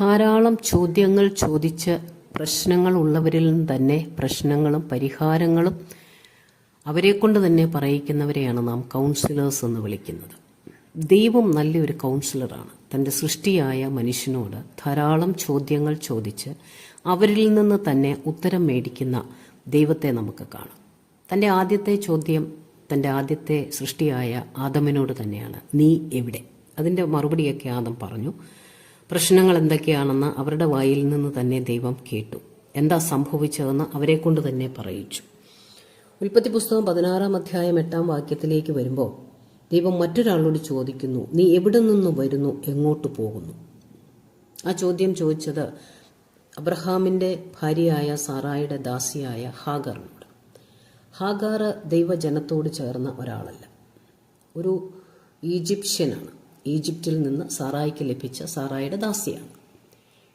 ധാരാളം ചോദ്യങ്ങൾ ചോദിച്ച് പ്രശ്നങ്ങൾ ഉള്ളവരിൽ നിന്ന് തന്നെ പ്രശ്നങ്ങളും പരിഹാരങ്ങളും അവരെ കൊണ്ട് തന്നെ പറയിക്കുന്നവരെയാണ് നാം കൗൺസിലേഴ്സ് എന്ന് വിളിക്കുന്നത്. ദൈവം നല്ലൊരു കൗൺസിലറാണ് തന്റെ സൃഷ്ടിയായ മനുഷ്യനോട് ധാരാളം ചോദ്യങ്ങൾ ചോദിച്ച് അവരിൽ നിന്ന് തന്നെ ഉത്തരം മേടിക്കുന്ന ദൈവത്തെ നമുക്ക് കാണാം. തന്റെ ആദ്യത്തെ ചോദ്യം തന്റെ ആദ്യത്തെ സൃഷ്ടിയായ ആദമിനോട് തന്നെയാണ്. നീ എവിടെ? അതിന്റെ മറുപടിയൊക്കെ ആദം പറഞ്ഞു. പ്രശ്നങ്ങൾ എന്തൊക്കെയാണെന്ന് അവരുടെ വായിൽ നിന്ന് തന്നെ ദൈവം കേട്ടു. എന്താ സംഭവിച്ചതെന്ന് അവരെ കൊണ്ട് തന്നെ പറയിച്ചു. ഉൽപ്പത്തി പുസ്തകം പതിനാറാം അധ്യായം എട്ടാം വാക്യത്തിലേക്ക് വരുമ്പോൾ ദൈവം മറ്റൊരാളോട് ചോദിക്കുന്നു നീ എവിടെ നിന്ന് വരുന്നു? എങ്ങോട്ട് പോകുന്നു? ആ ചോദ്യം ചോദിച്ചത് അബ്രഹാമിന്റെ ഭാര്യയായ സാറായുടെ ദാസിയായ ഹാഗറിനോട്. ഹാഗാർ ദൈവജനത്തോട് ചേർന്ന ഒരാളല്ല. ഒരു ഈജിപ്ഷ്യനാണ്. ഈജിപ്തിൽ നിന്ന് സാറായിക്ക് ലഭിച്ച സാറായുടെ ദാസിയാണ്.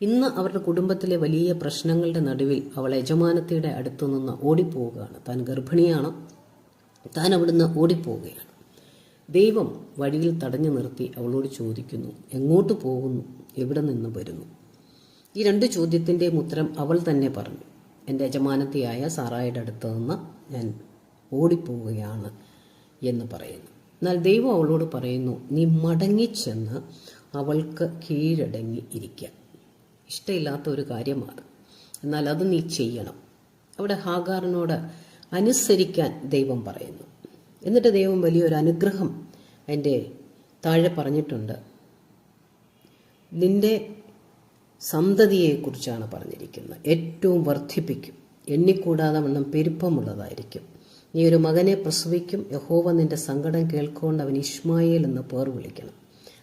ഇന്ന് അവരുടെ കുടുംബത്തിലെ വലിയ പ്രശ്നങ്ങളുടെ നടുവിൽ അവൾ യജമാനത്തിയുടെ അടുത്തു നിന്ന് ഓടിപ്പോവുകയാണ്. താൻ ഗർഭിണിയാണ്. താൻ അവിടുന്ന് ഓടിപ്പോവുകയാണ്. ദൈവം വഴിയിൽ തടഞ്ഞു നിർത്തി അവളോട് ചോദിക്കുന്നു എങ്ങോട്ട് പോകുന്നു? എവിടെ നിന്ന് വരുന്നു? ഈ രണ്ട് ചോദ്യത്തിന്റെയും ഉത്തരം അവൾ തന്നെ പറഞ്ഞു. എന്റെ യജമാനത്തിയായ സാറായുടെ അടുത്ത് നിന്ന് ഞാൻ ഓടിപ്പോവുകയാണ് എന്ന് പറയുന്നു. എന്നാൽ ദൈവം അവളോട് പറയുന്നു നീ മടങ്ങിച്ചെന്ന് അവൾക്ക് കീഴടങ്ങി ഇരിക്കുക ഇഷ്ടമില്ലാത്ത ഒരു കാര്യമാണ്. എന്നാൽ അത് നീ ചെയ്യണം. അവിടെ ഹാഗാറിനോട് അനുസരിക്കാൻ ദൈവം പറയുന്നു. എന്നിട്ട് ദൈവം വലിയൊരു അനുഗ്രഹം എന്റെ താഴെ പറഞ്ഞിട്ടുണ്ട്. നിന്റെ സന്തതിയെക്കുറിച്ചാണ് പറഞ്ഞിരിക്കുന്നത്. ഏറ്റവും വർദ്ധിപ്പിക്കും. എണ്ണിക്കൂടാതെ വണ്ണം പെരുപ്പമുള്ളതായിരിക്കും. നീ ഒരു മകനെ പ്രസവിക്കും. യഹോവ നിന്റെ സങ്കടം കേൾക്കൊണ്ട് അവൻ ഇഷ്മായേൽ എന്ന് പേർ വിളിക്കണം.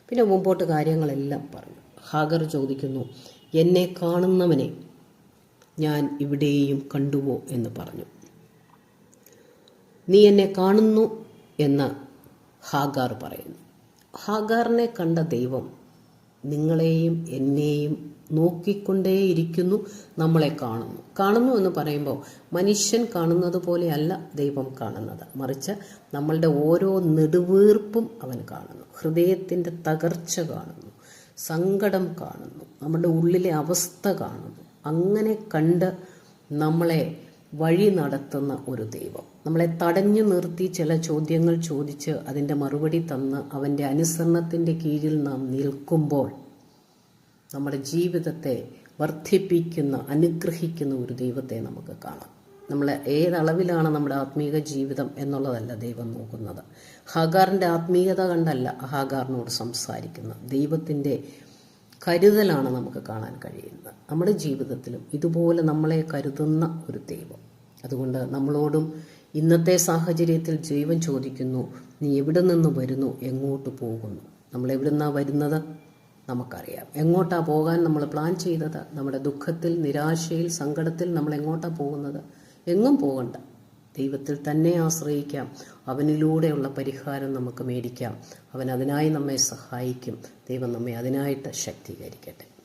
പിന്നെ മുമ്പോട്ട് കാര്യങ്ങളെല്ലാം പറഞ്ഞു. ഹാഗർ ചോദിക്കുന്നു എന്നെ കാണുന്നവനെ ഞാൻ ഇവിടെയും കണ്ടുവോ? എന്ന് പറഞ്ഞു. നീ എന്നെ കാണുന്നു എന്ന് ഹാഗാർ പറയുന്നു. ഹാഗാറിനെ കണ്ട ദൈവം നിങ്ങളെയും എന്നെയും നോക്കിക്കൊണ്ടേയിരിക്കുന്നു നമ്മളെ കാണുന്നു. കാണുന്നു എന്ന് പറയുമ്പോൾ മനുഷ്യൻ കാണുന്നത് പോലെയല്ല ദൈവം കാണുന്നത്. മറിച്ച് നമ്മളുടെ ഓരോ നെടുവീർപ്പും അവൻ കാണുന്നു. ഹൃദയത്തിന്റെ തകർച്ച കാണുന്നു. സങ്കടം കാണുന്നു. നമ്മുടെ ഉള്ളിലെ അവസ്ഥ കാണുന്നു. അങ്ങനെ കണ്ട് നമ്മളെ വഴി നടത്തുന്ന ഒരു ദൈവം. നമ്മളെ തടഞ്ഞു നിർത്തി ചില ചോദ്യങ്ങൾ ചോദിച്ച് അതിന്റെ മറുപടി തന്ന് അവന്റെ അനുസരണത്തിന്റെ കീഴിൽ നാം നിൽക്കുമ്പോൾ നമ്മുടെ ജീവിതത്തെ വർദ്ധിപ്പിക്കുന്ന അനുഗ്രഹിക്കുന്ന ഒരു ദൈവത്തെ നമുക്ക് കാണാം. നമ്മൾ ഏതളവിലാണ് നമ്മുടെ ആത്മീക ജീവിതം എന്നുള്ളതല്ല ദൈവം നോക്കുന്നത്. ഹാഗാറിന്റെ ആത്മീയത കണ്ടല്ല ഹാഗാറിനോട് സംസാരിക്കുന്നത് ദൈവത്തിന്റെ കരുതലാണ് നമുക്ക് കാണാൻ കഴിയുന്നത്. നമ്മുടെ ജീവിതത്തിലും ഇതുപോലെ നമ്മളെ കരുതുന്ന ഒരു ദൈവം. അതുകൊണ്ട് നമ്മളോടും ഇന്നത്തെ സാഹചര്യത്തിൽ ജൈവൻ ചോദിക്കുന്നു. നീ എവിടെ നിന്ന് വരുന്നു? എങ്ങോട്ട് പോകുന്നു? നമ്മൾ എവിടെ നിന്നാണ് വരുന്നത്? നമുക്കറിയാം. എങ്ങോട്ടാണ് പോകാൻ നമ്മൾ പ്ലാൻ ചെയ്തത്? നമ്മുടെ ദുഃഖത്തിൽ നിരാശയിൽ സങ്കടത്തിൽ നമ്മൾ എങ്ങോട്ടാണ് പോകുന്നത്? എങ്ങും പോകണ്ട. ദൈവത്തിൽ തന്നെ ആശ്രയിക്കാം. അവനിലൂടെയുള്ള പരിഹാരം നമുക്ക് മേടിക്കാം. അവൻ അതിനായി നമ്മെ സഹായിക്കും. ദൈവം നമ്മെ അതിനായിട്ട് ശക്തീകരിക്കട്ടെ.